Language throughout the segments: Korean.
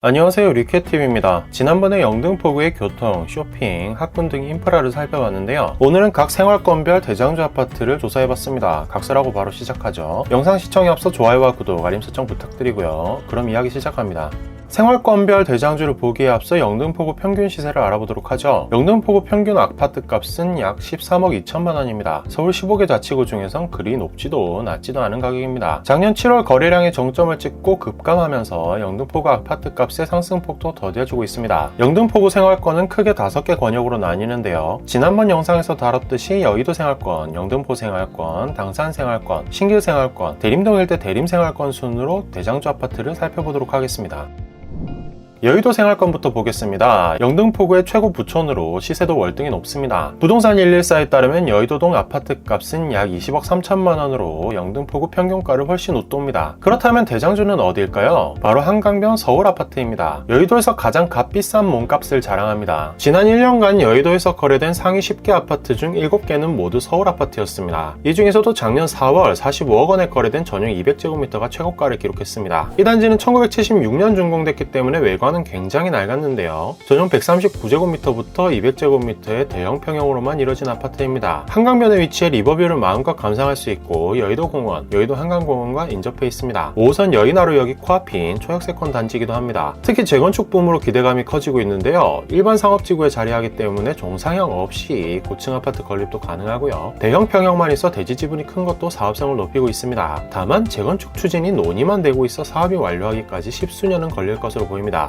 안녕하세요 리케TV입니다. 지난번에 영등포구의 교통, 쇼핑, 학군 등 인프라를 살펴봤는데요. 오늘은 각 생활권별 대장주 아파트를 조사해봤습니다. 각설하고 바로 시작하죠. 영상 시청에 앞서 좋아요와 구독, 알림 설정 부탁드리고요. 그럼 이야기 시작합니다. 생활권별 대장주를 보기에 앞서 영등포구 평균 시세를 알아보도록 하죠. 영등포구 평균 아파트 값은 약 13억 2천만 원입니다. 서울 15개 자치구 중에선 그리 높지도 낮지도 않은 가격입니다. 작년 7월 거래량의 정점을 찍고 급감하면서 영등포구 아파트 값의 상승폭도 더뎌지고 있습니다. 영등포구 생활권은 크게 5개 권역으로 나뉘는데요. 지난번 영상에서 다뤘듯이 여의도 생활권, 영등포 생활권, 당산 생활권, 신길 생활권, 대림동 일대 대림 생활권 순으로 대장주 아파트를 살펴보도록 하겠습니다. 여의도 생활권부터 보겠습니다. 영등포구의 최고 부촌으로 시세도 월등히 높습니다. 부동산 114에 따르면 여의도동 아파트 값은 약 20억 3천만 원으로 영등포구 평균가를 훨씬 웃돕니다. 그렇다면 대장주는 어디일까요? 바로 한강변 서울 아파트입니다. 여의도에서 가장 값비싼 몸값을 자랑합니다. 지난 1년간 여의도에서 거래된 상위 10개 아파트 중 7개는 모두 서울 아파트였습니다. 이 중에서도 작년 4월 45억 원에 거래된 전용 200제곱미터가 최고가를 기록했습니다. 이 단지는 1976년 준공됐기 때문에 외관 은 굉장히 낡았는데요. 전용 139제곱미터부터 200제곱미터의 대형 평형으로만 이뤄진 아파트입니다. 한강변에 위치해 리버뷰를 마음껏 감상할 수 있고 여의도 공원, 여의도 한강공원과 인접해 있습니다. 5호선 여의나루역이 코앞인 초역세권 단지이기도 합니다. 특히 재건축 붐으로 기대감이 커지고 있는데요. 일반 상업지구에 자리하기 때문에 종상형 없이 고층 아파트 건립도 가능하고요. 대형 평형만 있어 대지 지분이 큰 것도 사업성을 높이고 있습니다. 다만 재건축 추진이 논의만 되고 있어 사업이 완료하기까지 십수년은 걸릴 것으로 보입니다.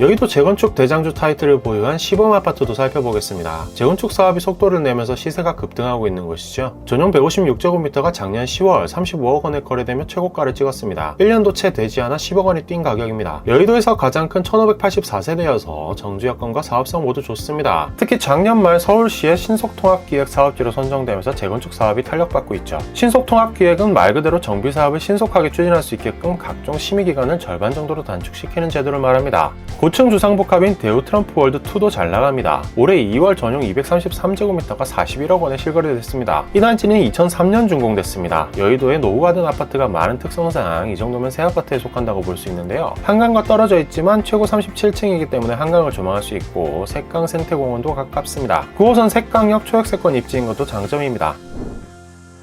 여기도 재건축 대장주 타이틀을 보유한 시범 아파트도 살펴보겠습니다. 재건축 사업이 속도를 내면서 시세가 급등하고 있는 것이죠. 전용 156제곱미터가 작년 10월 35억 원에 거래되며 최고가를 찍었습니다. 1년도 채 되지 않아 10억 원이 뛴 가격입니다. 여의도에서 가장 큰 1584세대여서 정주 여건과 사업성 모두 좋습니다. 특히 작년 말 서울시의 신속통합기획 사업지로 선정되면서 재건축 사업이 탄력받고 있죠. 신속통합기획은 말 그대로 정비 사업을 신속하게 추진할 수 있게끔 각종 심의 기간을 절반 정도로 단축시키는 제도를 말합니다. 고층 주상복합인 대우 트럼프 월드 2도 잘 나갑니다. 올해 2월 전용 233제곱미터가 41억 원에 실거래됐습니다. 이 단지는 2003년 준공됐습니다. 여의도에 노후가든 아파트가 많은 특성상 이 정도면 새 아파트에 속한다고 볼 수 있는데요. 한강과 떨어져 있지만 최고 37층이기 때문에 한강을 조망할 수 있고 색강 생태공원도 가깝습니다. 9호선 색강역 초역세권 입지인 것도 장점입니다.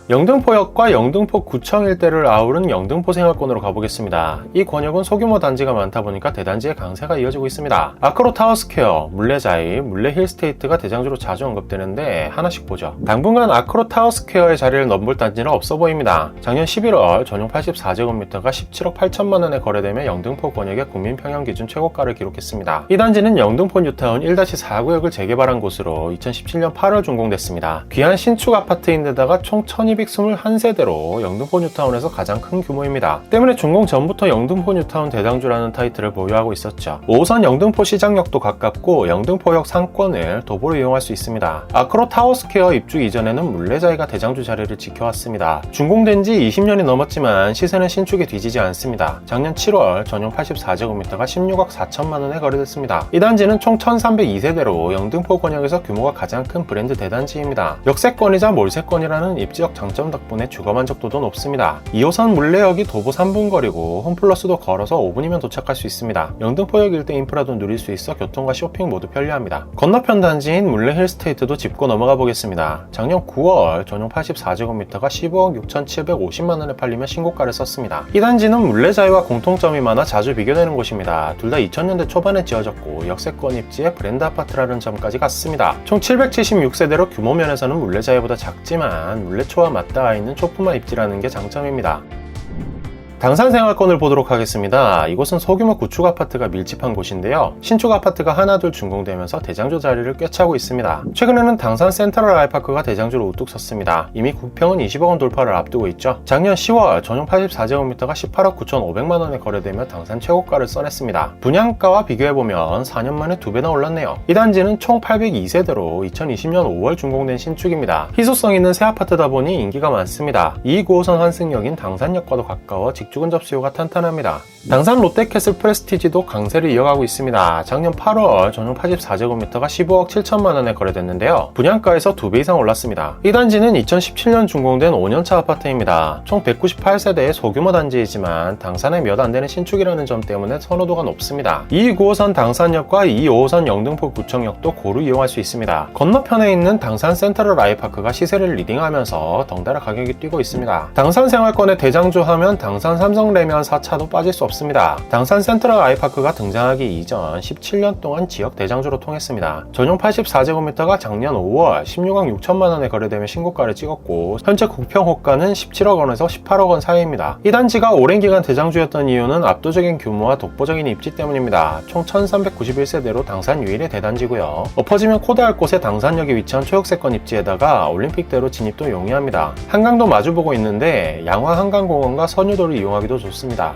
영등포역과 영등포 구청 일대를 아우른 영등포 생활권으로 가보겠습니다. 이 권역은 소규모 단지가 많다 보니까 대단지의 강세가 이어지고 있습니다. 아크로 타워스퀘어, 물레자이, 물레 힐스테이트가 대장주로 자주 언급되는데 하나씩 보죠. 당분간 아크로 타워스퀘어의 자리를 넘볼 단지는 없어 보입니다. 작년 11월 전용 84제곱미터가 17억 8천만 원에 거래되며 영등포 권역의 국민 평형 기준 최고가를 기록했습니다. 이 단지는 영등포 뉴타운 1-4구역을 재개발한 곳으로 2017년 8월 준공됐습니다. 귀한 신축 아파트인데다가 총1200 1221세대로 영등포 뉴타운에서 가장 큰 규모입니다. 때문에 준공 전부터 영등포 뉴타운 대장주라는 타이틀을 보유하고 있었죠. 5호선 영등포 시장역도 가깝고 영등포역 상권을 도보로 이용할 수 있습니다. 아크로 타워스퀘어 입주 이전에는 물레자이가 대장주 자리를 지켜왔습니다. 준공된 지 20년이 넘었지만 시세는 신축에 뒤지지 않습니다. 작년 7월 전용 84제곱미터가 16억 4천만 원에 거래됐습니다. 이 단지는 총 1302세대로 영등포 권역에서 규모가 가장 큰 브랜드 대단지입니다. 역세권이자 몰세권이라는 입지역 장 장점 덕분에 주거 만족도도 높습니다. 2호선 물레역이 도보 3분 거리고 홈플러스도 걸어서 5분이면 도착할 수 있습니다. 영등포역 일대 인프라도 누릴 수 있어 교통과 쇼핑 모두 편리합니다. 건너편 단지인 물레 힐스테이트도 짚고 넘어가 보겠습니다. 작년 9월 전용 84제곱미터가 15억 6,750만 원에 팔리며 신고가를 썼습니다. 이 단지는 물레자이와 공통점이 많아 자주 비교되는 곳입니다. 둘 다 2000년대 초반에 지어졌고 역세권 입지에 브랜드 아파트라는 점까지 같습니다. 총 776세대로 규모 면에서는 물레자이보다 작지만 물레초와 맞닿아 있는 초품화 입지라는 게 장점입니다. 당산 생활권을 보도록 하겠습니다. 이곳은 소규모 구축 아파트가 밀집한 곳인데요. 신축 아파트가 하나둘 준공되면서 대장주 자리를 꿰차고 있습니다. 최근에는 당산 센트럴 아이파크가 대장주로 우뚝 섰습니다. 이미 국평은 20억 원 돌파를 앞두고 있죠. 작년 10월 전용 84제곱미터가 18억 9,500만 원에 거래되며 당산 최고가를 써냈습니다. 분양가와 비교해보면 4년 만에 두 배나 올랐네요. 이 단지는 총 802세대로 2020년 5월 준공된 신축입니다. 희소성 있는 새 아파트다 보니 인기가 많습니다. 2, 9호선 환승역인 당산역과도 가까워 직 주근 접 수요가 탄탄합니다. 당산 롯데캐슬 프레스티지도 강세를 이어가고 있습니다. 작년 8월 전용 84제곱미터가 15억 7천만 원에 거래됐는데요. 분양가에서 2배 이상 올랐습니다. 이 단지는 2017년 준공된 5년차 아파트입니다. 총 198세대의 소규모 단지이지만 당산에 몇 안 되는 신축이라는 점 때문에 선호도가 높습니다. 2구호선 당산역과 2호선 영등포 구청역도 고루 이용할 수 있습니다. 건너편에 있는 당산 센트럴 아이파크가 시세를 리딩하면서 덩달아 가격이 뛰고 있습니다. 당산 생활권의 대장주 하면 당산 삼성 레미안 4차도 빠질 수 없습니다. 당산 센트럴 아이파크가 등장하기 이전 17년 동안 지역 대장주로 통했습니다. 전용 84제곱미터가 작년 5월 16억 6천만 원에 거래되며 신고가를 찍었고 현재 국평 호가는 17억 원에서 18억 원 사이입니다. 이 단지가 오랜 기간 대장주였던 이유는 압도적인 규모와 독보적인 입지 때문입니다. 총 1391세대로 당산 유일의 대단지고요. 엎어지면 코다할 곳에 당산역이 위치한 초역세권 입지에다가 올림픽대로 진입도 용이합니다. 한강도 마주보고 있는데 양화 한강공원과 선유도를 이용하기도 좋습니다.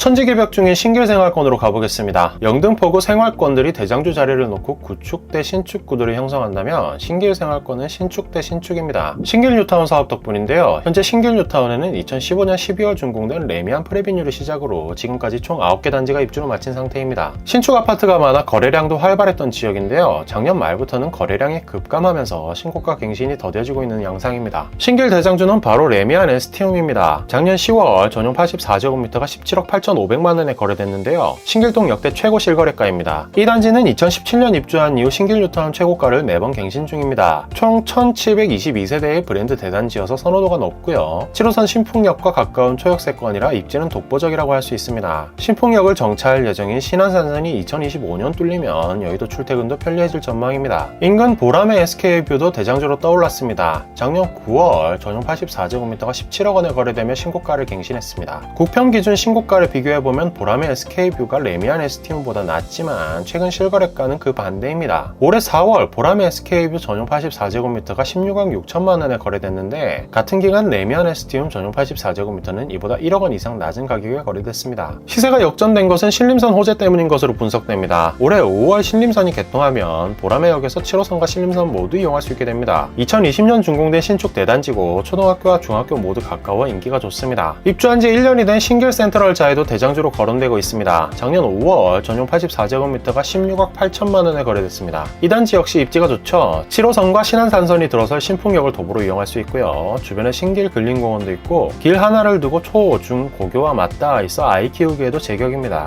천지개벽 중인 신길생활권으로 가보겠습니다. 영등포구 생활권들이 대장주 자리를 놓고 구축 대 신축 구도를 형성한다면 신길생활권은 신축 대 신축입니다. 신길뉴타운 사업 덕분인데요. 현재 신길뉴타운에는 2015년 12월 준공된 레미안 프레비뉴를 시작으로 지금까지 총 9개 단지가 입주를 마친 상태입니다. 신축 아파트가 많아 거래량도 활발했던 지역인데요. 작년 말부터는 거래량이 급감하면서 신고가 갱신이 더뎌지고 있는 양상입니다. 신길 대장주는 바로 레미안 에스티움입니다. 작년 10월 전용 84제곱미터가 17억 8천 4,500만 원에 거래됐는데요. 신길동 역대 최고 실거래가입니다. 이 단지는 2017년 입주한 이후 신길 뉴타운 최고가를 매번 갱신 중입니다. 총 1,722세대의 브랜드 대단지여서 선호도가 높고요. 7호선 신풍역과 가까운 초역세권이라 입지는 독보적이라고 할 수 있습니다. 신풍역을 정차할 예정인 신안산선이 2025년 뚫리면 여의도 출퇴근도 편리해질 전망입니다. 인근 보람의 SK뷰도 대장주로 떠올랐습니다. 작년 9월 전용 84제곱미터가 17억 원에 거래되며 신고가를 갱신했습니다. 국평 기준 신고가를 비교 해보면 보람의 SK뷰가 레미안 ST움보다 낮지만 최근 실거래가는 그 반대입니다. 올해 4월 보람의 SK뷰 전용 84제곱미터가 16억 6천만 원에 거래됐는데 같은 기간 레미안 ST움 전용 84제곱미터는 이보다 1억 원 이상 낮은 가격에 거래됐습니다. 시세가 역전된 것은 신림선 호재 때문인 것으로 분석됩니다. 올해 5월 신림선이 개통하면 보람의 역에서 7호선과 신림선 모두 이용할 수 있게 됩니다. 2020년 준공된 신축 대단지고 초등학교와 중학교 모두 가까워 인기가 좋습니다. 입주한 지 1년이 된 신길 센트럴 자에도 대장주로 거론되고 있습니다. 작년 5월 전용 84제곱미터가 16억 8천만 원에 거래됐습니다. 이 단지 역시 입지가 좋죠. 7호선과 신안산선이 들어서 신풍역을 도보로 이용할 수 있고요. 주변에 신길 근린공원도 있고 길 하나를 두고 초, 중, 고교와 맞닿아 있어 아이 키우기에도 제격입니다.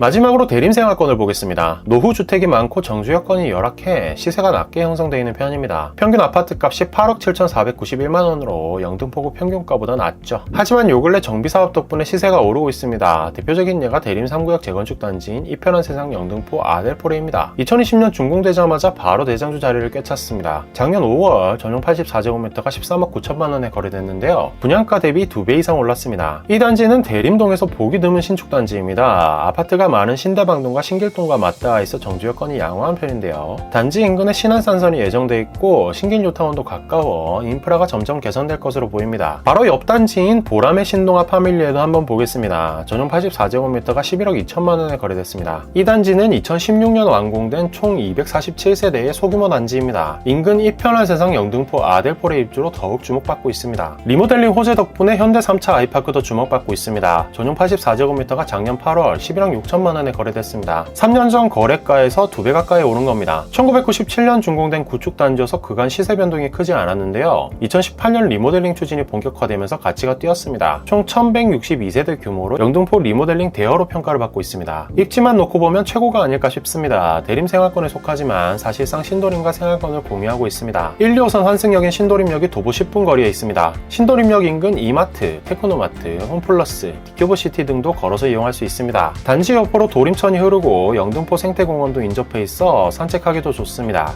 마지막으로 대림생활권을 보겠습니다. 노후 주택이 많고 정주 여건이 열악해 시세가 낮게 형성되어 있는 편입니다. 평균 아파트 값이 8억 7,491만 원으로 영등포구 평균가보다 낮죠. 하지만 요 근래 정비 사업 덕분에 시세가 오르고 있습니다. 대표적인 예가 대림 3구역 재건축 단지인 이편한 세상 영등포 아델포레입니다. 2020년 준공되자마자 바로 대장주 자리를 꿰찼습니다. 작년 5월 전용 84제곱미터가 13억 9천만 원에 거래됐는데요. 분양가 대비 2배 이상 올랐습니다. 이 단지는 대림동에서 보기 드문 신축 단지입니다. 아파트가 많은 신대방동과 신길동과 맞닿아 있어 정주 여건이 양호한 편인데요. 단지 인근에 신안산선이 예정돼 있고 신길뉴타운도 가까워 인프라가 점점 개선될 것으로 보입니다. 바로 옆 단지인 보람의 신동아 파밀리에도 한번 보겠습니다. 전용 84제곱미터가 11억 2천만 원에 거래됐습니다. 이 단지는 2016년 완공된 총 247세대의 소규모 단지입니다. 인근 이편한 세상 영등포 아델폴의 입주로 더욱 주목받고 있습니다. 리모델링 호재 덕분에 현대 3차 아이파크도 주목받고 있습니다. 전용 84제곱미터가 작년 8월 11억 6천 3천만 원에 거래됐습니다. 3년 전 거래가에서 2배 가까이 오른 겁니다. 1997년 준공된 구축 단지여서 그간 시세 변동이 크지 않았는데요. 2018년 리모델링 추진이 본격화되면서 가치가 뛰었습니다. 총 1162세대 규모로 영등포 리모델링 대여로 평가를 받고 있습니다. 입지만 놓고 보면 최고가 아닐까 싶습니다. 대림 생활권에 속하지만 사실상 신도림과 생활권을 공유하고 있습니다. 1, 2호선 환승역인 신도림역이 도보 10분 거리에 있습니다. 신도림역 인근 이마트, 테크노마트, 홈플러스, 디큐브시티 등도 걸어서 이용할 수 있습니다. 단지 옆 영등포로 도림천이 흐르고 영등포 생태공원도 인접해 있어 산책하기도 좋습니다.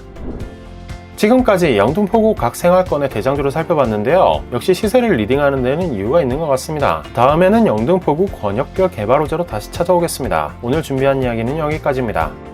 지금까지 영등포구 각 생활권의 대장주를 살펴봤는데요. 역시 시세를 리딩하는 데는 이유가 있는 것 같습니다. 다음에는 영등포구 권역별 개발 호재로 다시 찾아오겠습니다. 오늘 준비한 이야기는 여기까지입니다.